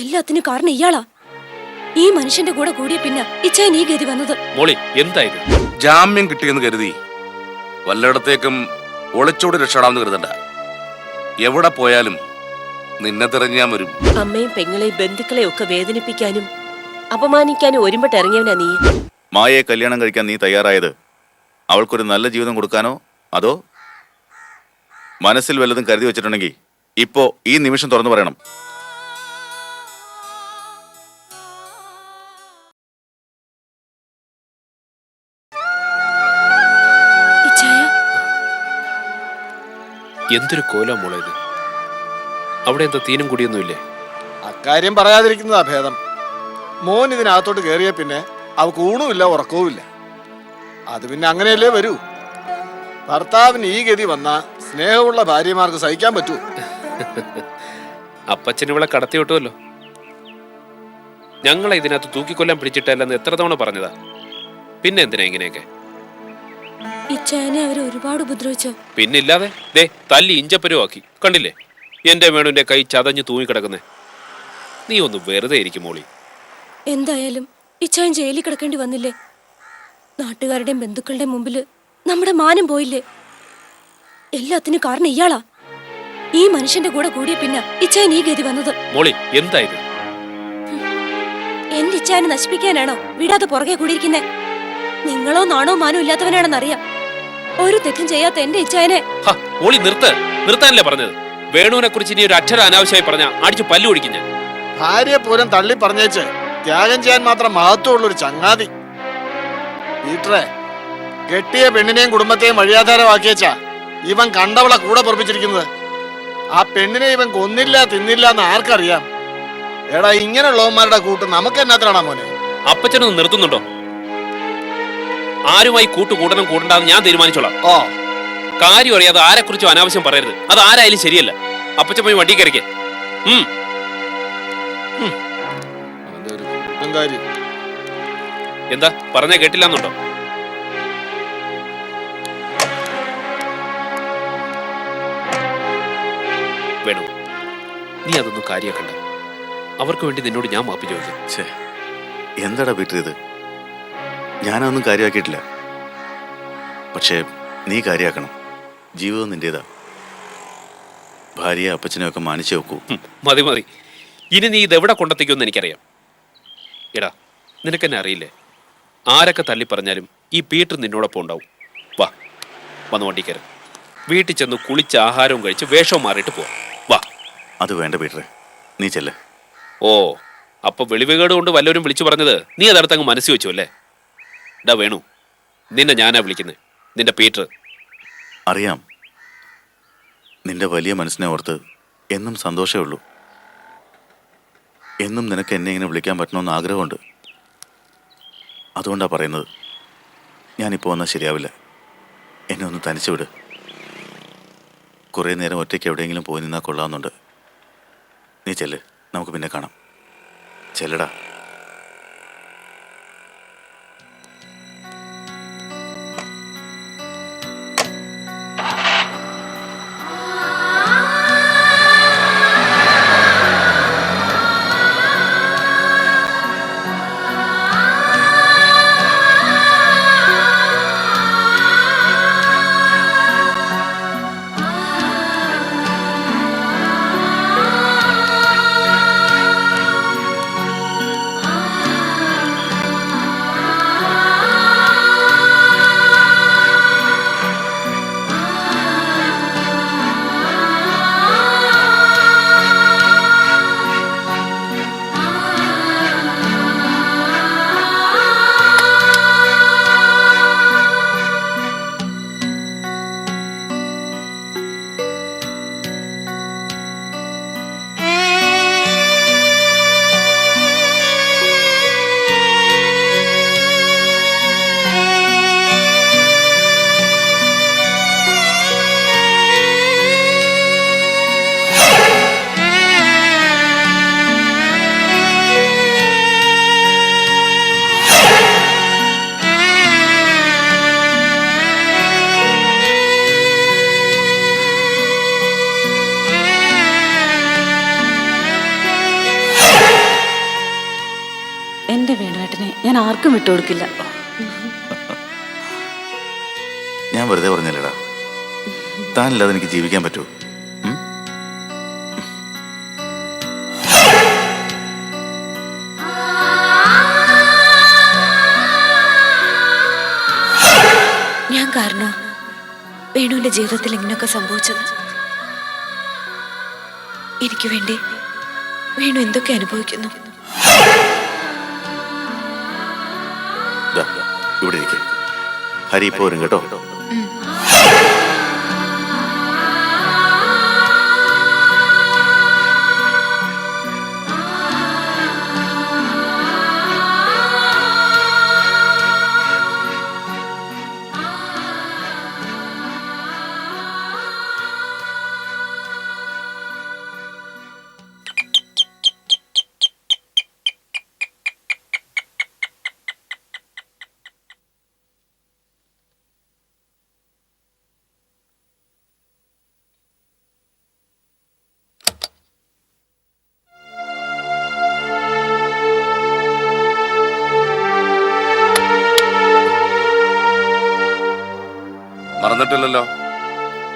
എല്ലാത്തിനും കാരണം ഇയാളാ. ഈ മനുഷ്യന്റെ കൂടെ കൂടിയ പിന്നെ ഇച്ചായൻ ഈ ഗതി വന്നത്. മോളി എന്തായത് ജാമ്യം കിട്ടിയെന്ന് കരുതി. വല്ലയിടത്തേക്കും ഒളിച്ചോടി രക്ഷപ്പെടാമെന്ന് കരുതണ്ട. എവിടെ പോയാലും നിന്നെ തിരഞ്ഞാൻ ഞാൻ വരും. അമ്മയും പെങ്ങളെയും ബന്ധുക്കളെയും ഒക്കെ വേദനിപ്പിക്കാനും അപമാനിക്കാനും ഒരുമ്പട്ട് ഇറങ്ങിയവനാ നീ. മായയെ കല്യാണം കഴിക്കാൻ നീ തയ്യാറായത് അവൾക്കൊരു നല്ല ജീവിതം കൊടുക്കാനോ അതോ മനസ്സിൽ വല്ലതും കരുതി വെച്ചിട്ടുണ്ടെങ്കിൽ ഇപ്പോ ഈ നിമിഷം തുറന്നു പറയണം. എന്തൊരു കോലാ മോളെ ഇത്? അവിടെ എന്താ തീനും കൂടിയൊന്നുമില്ലേ? അക്കാര്യം പറയാതിരിക്കുന്നതാ ഭേദം. മോൻ ഇതിനകത്തോട്ട് കയറിയ പിന്നെ അവക്ക് ഊണുമില്ല ഉറക്കവുമില്ല. അത് പിന്നെ അങ്ങനെയല്ലേ വരൂ. ഭർത്താവിന് ഈ ഗതി വന്ന സ്നേഹമുള്ള ഭാര്യമാർക്ക് സഹിക്കാൻ പറ്റൂ. അപ്പച്ചൻ ഇവളെ കടത്തി വിട്ടുമല്ലോ ഞങ്ങളെ ഇതിനകത്ത് തൂക്കിക്കൊല്ലാൻ പിടിച്ചിട്ടല്ലെന്ന് എത്ര തവണ പറഞ്ഞതാ? പിന്നെ എന്തിനാ ഇങ്ങനെയൊക്കെ? ഇച്ചായനെ അവർ ഒരുപാട് ഉപദ്രവിച്ചോ. പിന്നില്ലാതെ ദേ തല്ലി ഇഞ്ചപ്പരുവാക്കി. കണ്ടില്ലേ? എന്റെ വേണുവിന്റെ കൈ ചതഞ്ഞു തൂങ്ങിക്കിടക്കുന്നേ. നീ ഒന്ന് വെറുതെ ഇരിക്കും മോളി. എന്തായാലും ഇച്ചായൻ ജയിലിൽ കിടക്കേണ്ടി വന്നില്ലേ? നാട്ടുകാരുടെയും ബന്ധുക്കളുടെയും മുമ്പിൽ നമ്മുടെ മാനം പോയില്ലേ? എല്ലാത്തിനും കാരണം ഇയാളാ. ഈ മനുഷ്യന്റെ കൂടെ കൂടിയ പിന്നെ ഇച്ചായൻ ഈ ഗതി വന്നത്. മോളി എന്തായത് എന്റെ ഇച്ഛാനെ നശിപ്പിക്കാനാണോ വിടാതെ പുറകെ കൂടിയിരിക്കുന്നേ? നിങ്ങളോ നാണോ മാനോ ഇല്ലാത്തവനാണെന്നറിയാം. ഒരു തെറ്റും ചെയ്യാത്ത എന്റെ ഇച്ചായനെ ഹ, മോളി നിർത്ത്. നിർത്താനല്ലേ പറഞ്ഞത്? വേണുവിനെ കുറിച്ച് ഇനി ഒരു അക്ഷരം അനാവശ്യമായി പറഞ്ഞ അടിച്ച് പല്ലു ഒടിക്കും ഞാൻ. ഭാര്യയെ പോലും തള്ളി പറഞ്ഞേച്ച് ത്യാഗം ചെയ്യാൻ മാത്രം മഹത്വമുള്ള ഒരു ചങ്ങാതി. വീട്ടറെ കെട്ടിയ പെണ്ണിനെയും കുടുംബത്തെയും വഴിയാധാരമാക്കിയേച്ച ഇവൻ കണ്ടവളെ കൂടെ പൊറപ്പിച്ചിരിക്കുന്നത്. ആ പെണ്ണിനെ ഇവൻ കൊന്നില്ല തിന്നില്ല എന്ന് ആർക്കറിയാം? എടാ ഇങ്ങനെയുള്ളവന്മാരുടെ കൂട്ട് നമുക്ക് എന്നാത്തിനാണാ മോനെ? അപ്പച്ചനൊന്ന് നിർത്തുന്നുണ്ടോ? ആരുമായി കൂട്ടു കൂടണം കൂടണ്ടെന്ന് ഞാൻ തീരുമാനിച്ചോളാം. ഓ കാര്യം അറിയാതെ ആരെക്കുറിച്ചും അനാവശ്യം പറയരുത്. അത് ആരായാലും ശരിയല്ല. അപ്പച്ച പോയി വണ്ടി കയറിക്കേ. ഉം. അവന്റെ ഒരു കൂട്ടും കാര്യം. എന്താ? പറഞ്ഞ കേട്ടില്ലെന്നുണ്ടോ? വേണു നീ അതൊന്നും കാര്യമാക്കണ്ട അവർക്ക് വേണ്ടി നിന്നോട് ഞാൻ മാപ്പി ചോദിക്കാം. ഛേ എന്താടാ വീട്ടിൽ ഇത് ഞാനതൊന്നും കാര്യമാക്കിയിട്ടില്ല. പക്ഷേ നീ കാര്യമാക്കണം. ജീവിതം നിന്റേതാ. ഭാര്യയെ അപ്പച്ചനെയൊക്കെ മാനിച്ചു വെക്കൂ. മതി മതി. ഇനി നീ ഇതെവിടെ കൊണ്ടെത്തിക്കുമെന്ന് എനിക്കറിയാം. എടാ നിനക്കെന്നെ അറിയില്ലേ? ആരൊക്കെ തല്ലി പറഞ്ഞാലും ഈ പീറ്റർ നിന്നോടൊപ്പം ഉണ്ടാവും. വാ വന്ന് വണ്ടി കയറും. വീട്ടിൽ ചെന്ന് കുളിച്ച് ആഹാരവും കഴിച്ച് വേഷവും മാറിയിട്ട് പോവാം. വാ. അത് വേണ്ട പീറ്ററെ. നീ ചെല്ലേ. ഓ അപ്പൊ വെളിവുകേട് കൊണ്ട് വല്ലവരും വിളിച്ചു പറഞ്ഞത് നീ അതടുത്ത് അങ്ങ് മനസ്സിൽ വെച്ചു അല്ലേ? ഡാ വേണു നിന്നെ ഞാനാ വിളിക്കുന്നത് നിന്റെ പീറ്റർ. അറിയാം. നിന്റെ വലിയ മനസ്സിനെ ഓർത്ത് എന്നും സന്തോഷമേ ഉള്ളൂ. എന്നും നിനക്ക് എന്നെ ഇങ്ങനെ വിളിക്കാൻ പറ്റണമെന്ന് ആഗ്രഹമുണ്ട്. അതുകൊണ്ടാണ് പറയുന്നത്. ഞാനിപ്പോൾ വന്നാൽ ശരിയാവില്ല. എന്നെ ഒന്ന് തനിച്ചു വിട്. കുറേ നേരം ഒറ്റയ്ക്ക് എവിടെയെങ്കിലും പോയി നിന്നാൽ കൊള്ളാമെന്നുണ്ട് നീ ചെല്ല് നമുക്ക് പിന്നെ കാണാം. ചെല്ലടാ. വിട്ടുകൊടുക്കില്ല. ഞാൻ വെറുതെ പറഞ്ഞല്ലടാ. താനില്ലാതെ എനിക്ക് ജീവിക്കാൻ പറ്റുമോ? ഞാൻ കാരണം? വേണുവിന്റെ ജീവിതത്തിൽ ഇങ്ങനെയൊക്കെ സംഭവിച്ചത്? എനിക്ക് വേണ്ടി വേണു എന്തൊക്കെ അനുഭവിക്കുന്നു? ഇവിടെ ഇരിക്കും ഹരി പോരും കേട്ടോ.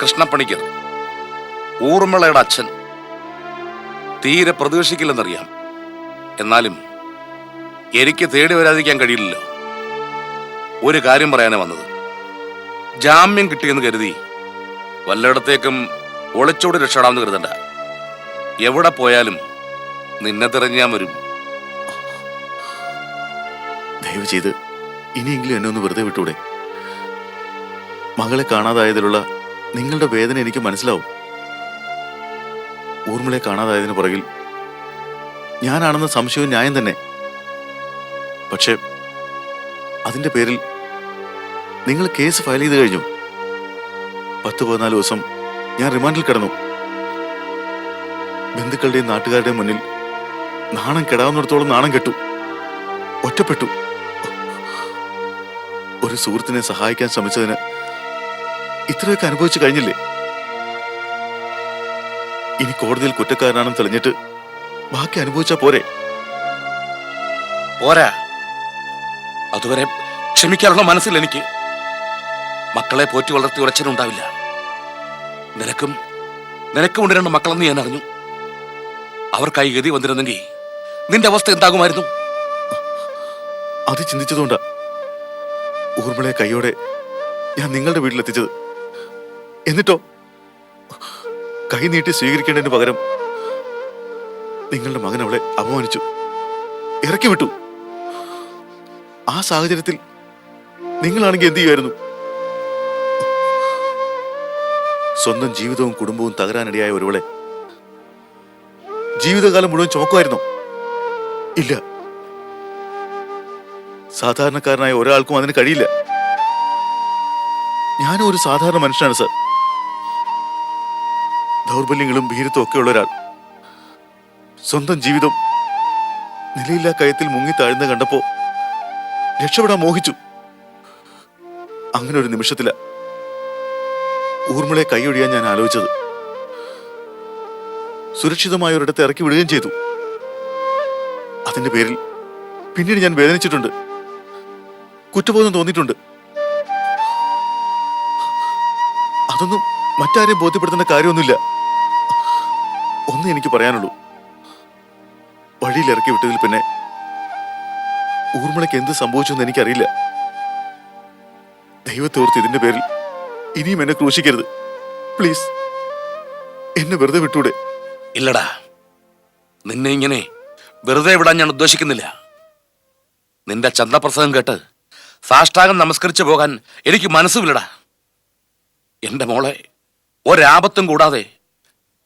കൃഷ്ണപ്പണിക്കർ. ഊർമിളയുടെ അച്ഛൻ. തീരെ പ്രതീക്ഷിക്കില്ലെന്നറിയാം എന്നാലും എനിക്ക് തേടി വരാതിരിക്കാൻ കഴിയില്ലല്ലോ. ഒരു കാര്യം പറയാനേ വന്നത്. ജാമ്യം കിട്ടിയെന്ന് കരുതി വല്ലയിടത്തേക്കും ഒളിച്ചോടി രക്ഷപ്പെടാമെന്ന് കരുതണ്ട. എവിടെ പോയാലും നിന്നെ തിരഞ്ഞ് വരും. ദയവ് ചെയ്ത് ഇനിയെങ്കിലും എന്നെ ഒന്ന് വെറുതെ വിട്ടൂടെ? മകളെ കാണാതായതിലുള്ള നിങ്ങളുടെ വേദന എനിക്ക് മനസ്സിലാവും. ഊർമിളെ കാണാതായതിന് പുറകിൽ ഞാനാണെന്ന സംശയവും ന്യായം തന്നെ. പക്ഷേ അതിന്റെ പേരിൽ നിങ്ങൾ കേസ് ഫയൽ ചെയ്ത് കഴിഞ്ഞു. പത്ത് പതിനാല് ദിവസം ഞാൻ റിമാൻഡിൽ കിടന്നു. ബന്ധുക്കളുടെയും നാട്ടുകാരുടെയും മുന്നിൽ നാണം കെടാവുന്നിടത്തോളം നാണം കെട്ടു. ഒറ്റപ്പെട്ടു. ഒരു സുഹൃത്തിനെ സഹായിക്കാൻ ശ്രമിച്ചതിന് ഇത്രയൊക്കെ അനുഭവിച്ചു കഴിഞ്ഞില്ലേ? ഇനി കോടതിയിൽ കുറ്റക്കാരനാണെന്ന് തെളിഞ്ഞിട്ട് ബാക്കി അനുഭവിച്ചാ പോരെ? പോരാ. അതുവരെ ക്ഷമിക്കാനുള്ള മനസ്സിൽ എനിക്ക്. മക്കളെ പോറ്റി വളർത്തി ഉറച്ചനുണ്ടാവില്ല നിനക്കും നിനക്കും ഉണ്ട് രണ്ട് മക്കളെന്ന് ഞാൻ അറിഞ്ഞു. അവർക്കായി ഗതി വന്നിരുന്നെങ്കിൽ നിന്റെ അവസ്ഥ എന്താകുമായിരുന്നു? അത് ചിന്തിച്ചതുകൊണ്ടാ ഊർമിളെ കൈയോടെ ഞാൻ നിങ്ങളുടെ വീട്ടിലെത്തിച്ചത്. എന്നിട്ടോ? കൈ നീട്ടി സ്വീകരിക്കേണ്ടതിന് പകരം നിങ്ങളുടെ മകൻ അവളെ അപമാനിച്ചു. ഇറക്കി വിട്ടു. ആ സാഹചര്യത്തിൽ നിങ്ങളാണെങ്കിൽ എന്ത് ചെയ്യുമായിരുന്നു? സ്വന്തം ജീവിതവും കുടുംബവും തകരാനിടയായ ഒരുവളെ ജീവിതകാലം മുഴുവൻ ചുമക്കുമായിരുന്നോ? ഇല്ല. സാധാരണക്കാരനായ ഒരാൾക്കും അതിന് കഴിയില്ല. ഞാനും ഒരു സാധാരണ മനുഷ്യനാണ് സർ. ദൗർബല്യങ്ങളും ഭീരുത്വം ഒക്കെ ഉള്ള ഒരാൾ. സ്വന്തം ജീവിതം നിലയില്ലാ കയത്തിൽ മുങ്ങി താഴ്ന്ന കണ്ടപ്പോ രക്ഷപ്പെടാൻ മോഹിച്ചു. അങ്ങനെ ഒരു നിമിഷത്തില ഊർമിളെ കൈയൊഴിയാൻ ഞാൻ ആലോചിച്ചത്. സുരക്ഷിതമായ ഒരിടത്ത് ഇറക്കി വിടുകയും ചെയ്തു. അതിന്റെ പേരിൽ പിന്നീട് ഞാൻ വേദനിച്ചിട്ടുണ്ട്. കുറ്റബോധം തോന്നിയിട്ടുണ്ട്. അതൊന്നും മറ്റാരെയും ബോധ്യപ്പെടുത്തേണ്ട കാര്യമൊന്നുമില്ല. ഒന്നേ എനിക്ക് പറയാനുള്ളൂ. വഴിയിൽ ഇറക്കി വിട്ടതിൽ പിന്നെ ഊർമിളയ്ക്ക് എന്ത് സംഭവിച്ചെന്ന് എനിക്കറിയില്ല. ദൈവത്തെ ഓർത്ത് ഇതിന്റെ പേരിൽ ഇനിയും എന്നെ ക്രൂശിക്കരുത്. പ്ലീസ് എന്നെ വെറുതെ വിട്ടൂടെ. ഇല്ലടാ. നിന്നെ ഇങ്ങനെ വെറുതെ വിടാൻ ഞാൻ ഉദ്ദേശിക്കുന്നില്ല. നിന്റെ ചന്തപ്രസംഗം കേട്ട് സാഷ്ടാംഗം നമസ്കരിച്ചു പോകാൻ എനിക്ക് മനസ്സുമില്ലടാ. എന്റെ മോളെ ഒരാപത്തും കൂടാതെ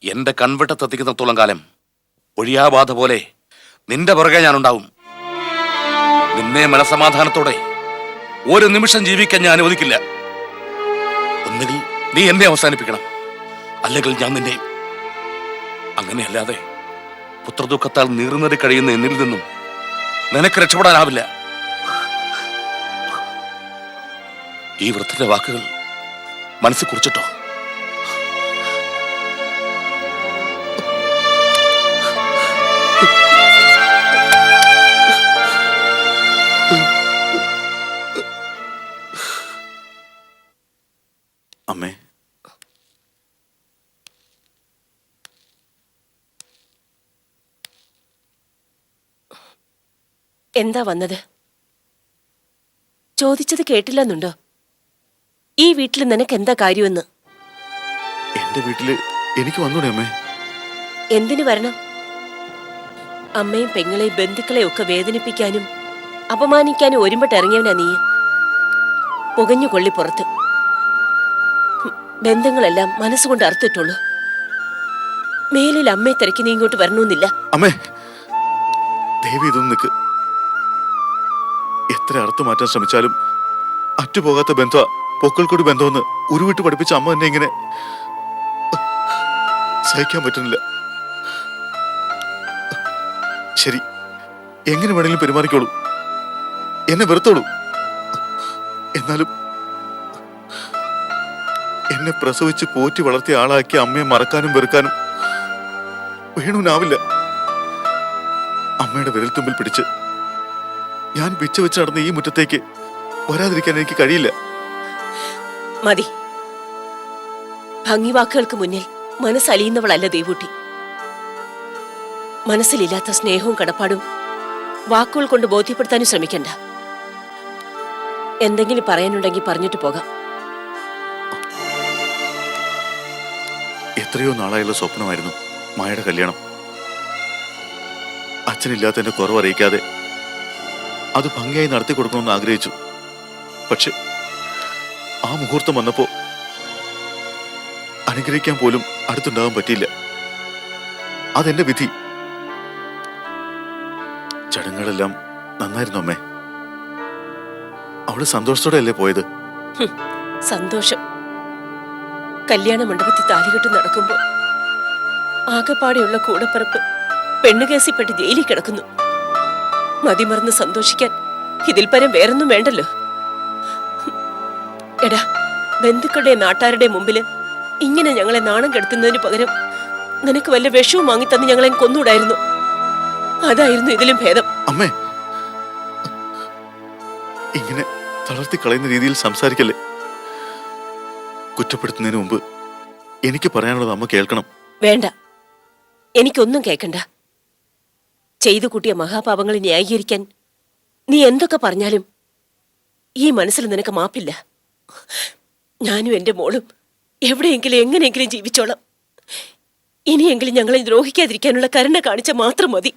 എന്റെ കൺവെട്ടത്തെത്തിക്കുന്നിടത്തോളം കാലം ഒഴിയാബാധ പോലെ നിന്റെ പുറകെ ഞാനുണ്ടാവും. നിന്നെ മനസമാധാനത്തോടെ ഒരു നിമിഷം ജീവിക്കാൻ ഞാൻ അനുവദിക്കില്ല. ഒന്നുകിൽ നീ എന്നെ അവസാനിപ്പിക്കണം. അല്ലെങ്കിൽ ഞാൻ നിന്നെ അങ്ങനെയല്ലാതെ പുത്രദുഃഖത്താൽ നീറുന്നത് കഴിയുന്ന എന്നിൽ നിന്നും നിനക്ക് രക്ഷപ്പെടാനാവില്ല. ഈ വൃദ്ധന്റെ വാക്കുകൾ മനസ്സിൽ കുറിച്ചിട്ടോ? എന്താ വന്നത്? ചോദിച്ചത് കേട്ടില്ലെന്നുണ്ടോ? ഈ വീട്ടിൽ നിനക്ക് എന്താ കാര്യമെന്ന്? എന്റെ വീട്ടിൽ എനിക്ക് വന്നൂടെ അമ്മേ. എന്തിനു വരണം? അമ്മയും പെങ്ങളെയും ബന്ധുക്കളെയും ഒക്കെ വേദനിപ്പിക്കാനും അപമാനിക്കാനും ഒരുമ്പട്ടിറങ്ങിയവനാ നീ. പുകഞ്ഞു കൊള്ളി പുറത്ത്. ബന്ധങ്ങളെല്ലാം മനസ്സുകൊണ്ട് അർത്തിട്ടുള്ളൂ മേലിൽ അമ്മയെ തിരക്കി നീ ഇങ്ങോട്ട് വരണമെന്നില്ല. അമ്മേ ദേവി ഇതൊന്നും നിൽക്ക് എത്ര അർത്ഥം മാറ്റാൻ ശ്രമിച്ചാലും അറ്റുപോകാത്ത ബന്ധ പൊക്കൾക്കൊടി ബന്ധമെന്ന് ഉരുവിട്ട് പഠിപ്പിച്ച അമ്മ എന്നെ ഇങ്ങനെ സഹിക്കാൻ പറ്റുന്നില്ല. ശരി എങ്ങനെ വേണമെങ്കിലും പെരുമാറിക്കോളൂ. എന്നെ വെറുത്തോളൂ. എന്നാലും എന്നെ പ്രസവിച്ച് പോറ്റി വളർത്തിയ ആളാക്കി അമ്മയെ മറക്കാനും വെറുക്കാനും വേണുവിനാവില്ല. അമ്മയുടെ വിരൽത്തുമ്പിൽ പിടിച്ച് ഞാൻ വിച്ചു വെച്ച് നടന്ന ഈ മുറ്റത്തേക്ക് വരാതിരിക്കാൻ എനിക്ക് കഴിയില്ല. മതി. ഭംഗി വാക്കുകൾക്ക് മുന്നിൽ മനസ്സലിയുന്നവളല്ല ദേവൂട്ടി. മനസ്സിലില്ലാത്ത സ്നേഹവും കടപ്പാടും വാക്കുകൾ കൊണ്ട് ബോധ്യപ്പെടുത്താനും ശ്രമിക്കണ്ട. എന്തെങ്കിലും പറയാനുണ്ടെങ്കിൽ പറഞ്ഞിട്ട് പോകാം. എത്രയോ നാളായുള്ള സ്വപ്നമായിരുന്നു മായയുടെ കല്യാണം. അച്ഛനില്ലാത്തതിന്റെ കുറവ് അറിയിക്കാതെ അത് ഭംഗിയായി നടത്തി കൊടുക്കണമെന്ന് ആഗ്രഹിച്ചു. പക്ഷെ ആ മുഹൂർത്തം വന്നപ്പോ അനുഗ്രഹിക്കാൻ പോലും അടുത്തുണ്ടാകാൻ പറ്റിയില്ല. അതെന്റെ വിധി. ചടങ്ങുകളെല്ലാം നന്നായിരുന്നു അമ്മേ. അവൾ സന്തോഷത്തോടെ അല്ലേ പോയത് സന്തോഷം. കല്യാണ മണ്ഡപത്തിൽ താലികെട്ട് നടക്കുമ്പോ ആകെപ്പാടെയുള്ള കൂടപ്പിറപ്പ് പെണ്ണുകേസിപ്പെട്ട് ജയിലിൽ കിടക്കുന്നു. മതിമറന്ന് സന്തോഷിക്കാൻ ഇതിൽ പരം വേറൊന്നും വേണ്ടല്ലോ. എടാ ബന്ധുക്കളുടെ നാട്ടാരുടെ മുമ്പിൽ ഇങ്ങനെ ഞങ്ങളെ നാണം കെടുത്തുന്നതിന് പകരം നിനക്ക് വല്ല വിഷവും വാങ്ങിത്തന്ന് ഞങ്ങളെ കൊന്നൂടായിരുന്നു. അതായിരുന്നു ഇതിലും ഭേദം. അമ്മേ ഇങ്ങനെ തളർത്തി കളയുന്ന രീതിയിൽ സംസാരിക്കല്ലേ? കുറ്റപ്പെടുത്തുന്നതിന് മുമ്പ് എനിക്ക് പറയാനുള്ളത് അമ്മ കേൾക്കണം. വേണ്ട. എനിക്കൊന്നും കേൾക്കണ്ട. ചെയ്തു കൂട്ടിയ മഹാപാപങ്ങൾ ന്യായീകരിക്കാൻ നീ എന്തൊക്കെ പറഞ്ഞാലും ഈ മനസ്സിൽ നിനക്ക് മാപ്പില്ല. ഞാനും എന്റെ മോളും എവിടെയെങ്കിലും എങ്ങനെയെങ്കിലും ജീവിച്ചോളാം. ഇനിയെങ്കിലും ഞങ്ങളെ ദ്രോഹിക്കാതിരിക്കാനുള്ള കരുണ കാണിച്ച മാത്രം മതി.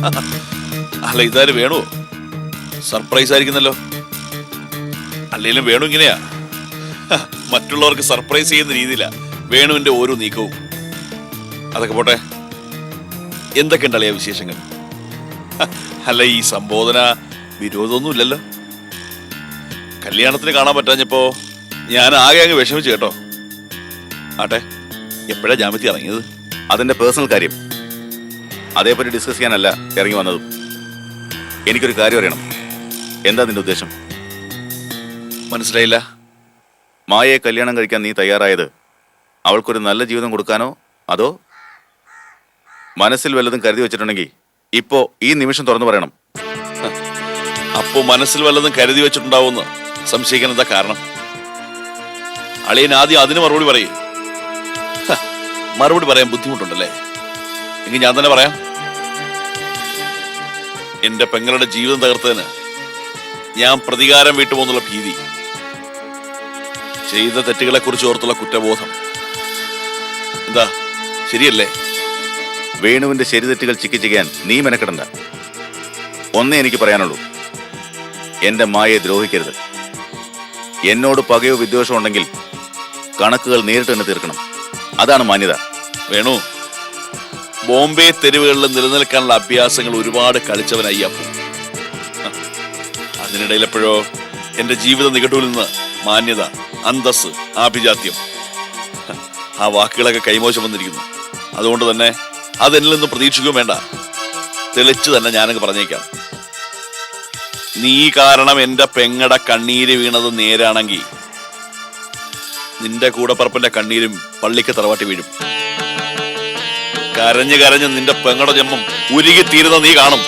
അല്ല ഇതാരും വേണോ? സർപ്രൈസ് ആയിരിക്കുന്നല്ലോ. അല്ലെങ്കിലും വേണു ഇങ്ങനെയാ? മറ്റുള്ളവർക്ക് സർപ്രൈസ് ചെയ്യുന്ന രീതിയിലാ. വേണുവിന്റെ ഓരോ നീക്കവും. അതൊക്കെ പോട്ടെ. എന്തൊക്കെ ഉണ്ടല്ലേ വിശേഷങ്ങൾ? അല്ല ഈ സംബോധന വിരോധമൊന്നുമില്ലല്ലോ. കല്യാണത്തിന് കാണാൻ പറ്റാഞ്ഞപ്പോ ഞാൻ ആകെ അങ്ങ് വിഷമിച്ചു കേട്ടോ. ആട്ടെ എപ്പോഴാ ജാമ്യത്തി ഇറങ്ങിയത്? അതിന്റെ പേഴ്സണൽ കാര്യം. അതേപറ്റി ഡിസ്കസ് ചെയ്യാനല്ല ഇറങ്ങി വന്നതും. എനിക്കൊരു കാര്യം അറിയണം. എന്താ നിന്റെ ഉദ്ദേശം? മനസ്സിലായില്ല. മായയെ കല്യാണം കഴിക്കാൻ നീ തയ്യാറായത് അവൾക്കൊരു നല്ല ജീവിതം കൊടുക്കാനോ അതോ മനസ്സിൽ വല്ലതും കരുതി വെച്ചിട്ടുണ്ടെങ്കിൽ ഇപ്പോ ഈ നിമിഷം തുറന്നു പറയണം. അപ്പോ മനസ്സിൽ വല്ലതും കരുതി വെച്ചിട്ടുണ്ടാവുമെന്ന് സംശയിക്കാൻ എന്താ കാരണം? അളിയൻ ആദ്യം അതിന് മറുപടി പറയും. മറുപടി പറയാൻ ബുദ്ധിമുട്ടുണ്ടല്ലേ? എങ്കിൽ ഞാൻ തന്നെ പറയാം. എന്റെ പെങ്ങളുടെ ജീവിതം തകർത്തതിന് ഞാൻ പ്രതികാരം വീട്ടുപോന്നുള്ള ഭീതി ചെയ്ത തെറ്റുകളെ കുറിച്ച് ഓർത്തുള്ള കുറ്റബോധം. എന്താ ശരിയല്ലേ? വേണുവിന്റെ ശരിതെറ്റുകൾ ചിക്കിച്ചിക്കാൻ നീ മെനക്കെടണ്ട. ഒന്നേ എനിക്ക് പറയാനുള്ളൂ. എന്റെ മായയെ ദ്രോഹിക്കരുത്. എന്നോട് പകയോ വിദ്വേഷമുണ്ടെങ്കിൽ കണക്കുകൾ നേരിട്ട് തന്നെ തീർക്കണം. അതാണ് മാന്യത. വേണു ബോംബെ തെരുവുകളിൽ നിലനിൽക്കാനുള്ള അഭ്യാസങ്ങൾ ഒരുപാട് കളിച്ചവനായി അതിനിടയിൽ അതിനിടയിലെപ്പോഴോ എന്റെ ജീവിത നികട്ടൂരിൽ നിന്ന് മാന്യത അന്തസ് ആഭിജാത്യം. ആ വാക്കുകളൊക്കെ കൈമോശം വന്നിരിക്കുന്നു. അതുകൊണ്ട് തന്നെ അതെന്നിൽ നിന്ന് പ്രതീക്ഷിക്കുകയും വേണ്ട. തെളിച്ച് തന്നെ ഞാനങ്ങ് പറഞ്ഞേക്കാം. നീ കാരണം എന്റെ പെങ്ങടെ കണ്ണീര് വീണത് നേരാണെങ്കിൽ നിന്റെ കൂടപ്പറപ്പിന്റെ കണ്ണീരും പള്ളിക്ക് തറവാട്ടി വീഴും. കരഞ്ഞ് കരഞ്ഞ് നിന്റെ പെങ്ങടെ ജന്മം ഉരുകി തീരുന്ന നീ കാണും.